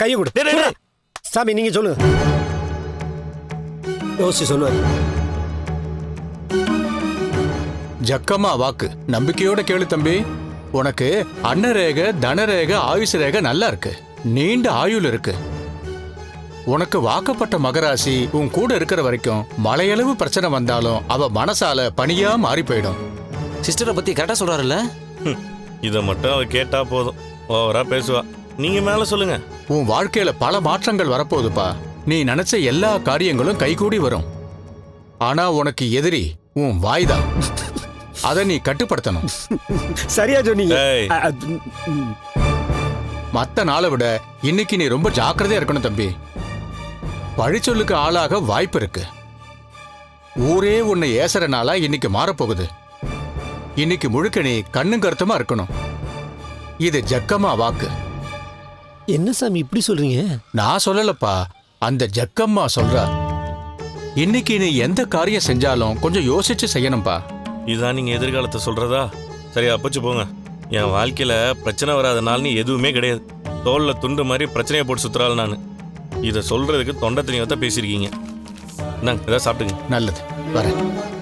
கையை கொடு. சாமி நீங்க சொல்லுங்க. யோசிச்சு சொல்லுவாரு. ஜக்கம்மா வாக்கு. நம்பிக்கையோட கேளு தம்பி. உனக்கு அன்னரேக தனரேக ஆயுச ரேக நல்லா இருக்கு. நீண்ட ஆயுள் இருக்கு. உனக்கு வாக்கப்பட்ட மகராசி உன் கூட இருக்கிற வரைக்கும் மலையளவு பிரச்சனை வந்தாலும் அவ மனசால பனியா மாறி போயிடும். சிஸ்டரை பத்தி கரெக்டா சொல்றாருல்ல? இதை மட்டும் அவ கேட்டா போதும். ஓவரா பேசுவா. நீங்க மேல சொல்லுங்க. உன் வாழ்க்கையில பல மாற்றங்கள் வரப்போகுதுப்பா. நீ நினைச்ச எல்லா காரியங்களும் கைகூடி வரும். ஆனா உனக்கு எதிரி உன் வாய்தான். அதை நீ கட்டுப்படுத்தணும். சரியா சொன்னீங்க ஏய். அ, அது, ம், மத்த நாளை விட இன்னைக்கு நீ ரொம்ப ஜாக்கிரதையா இருக்கணும் தம்பி. பழிச்சொல்லுக்கு ஆளாக வாய்ப்பு இருக்கு. ஊரே உன்னை ஏசற நாளா இன்னைக்கு மாறப்போகுது. இன்னைக்கு முழுக்க நீ கண்ணும் கருத்துமா இருக்கணும். இது ஜக்கம்மா வாக்கு. என்ன சாமி இப்படி சொல்றீங்க? நான் சொல்லலப்பா. அந்த ஜக்கம்மா சொல்றா. இன்னைக்கு நீ எந்த காரியம் செஞ்சாலும் கொஞ்சம் யோசிச்சு செய்யணும்பா. இதான் நீங்க எதிர்காலத்தை சொல்றதா? சரி அப்பச்சு போங்க. என் வாழ்க்கையில பிரச்சனை வராத நாள்னு எதுவுமே கிடையாது. தோல்ல துண்டு மாதிரி பிரச்சனையை போட்டு சுத்துறாள் நான். இதை சொல்றதுக்கு தொண்டை தனியாக தான் பேசியிருக்கீங்க. இந்தாங்க ஏதாவது சாப்பிட்டுங்க. நல்லது. வரேன்.